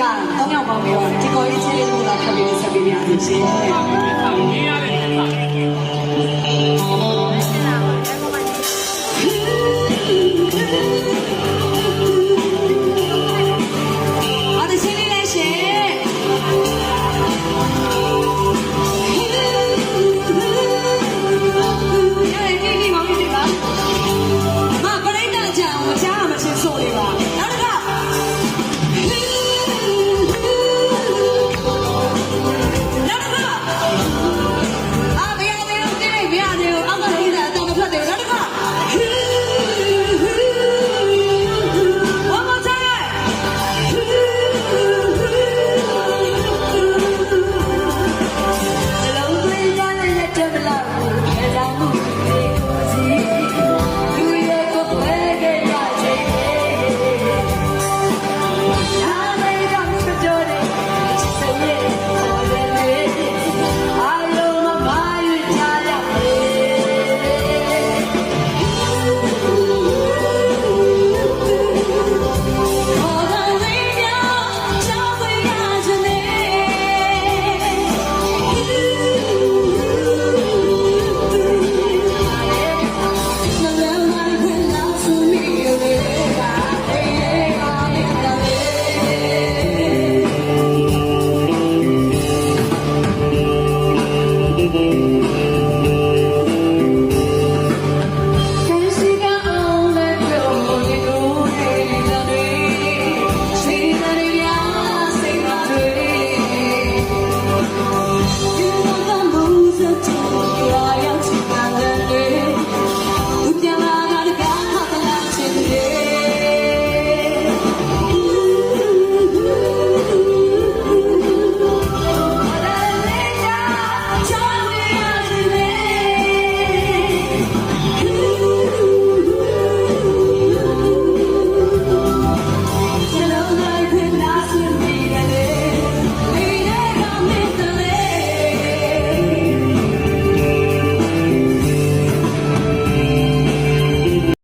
က၃ယောက်ပေါင်းပြီးတော့ဒီကော်ရေးချင်းလေးကိုလာဖတ်ပြီးဆက်ပေးပါမယ်ရှင်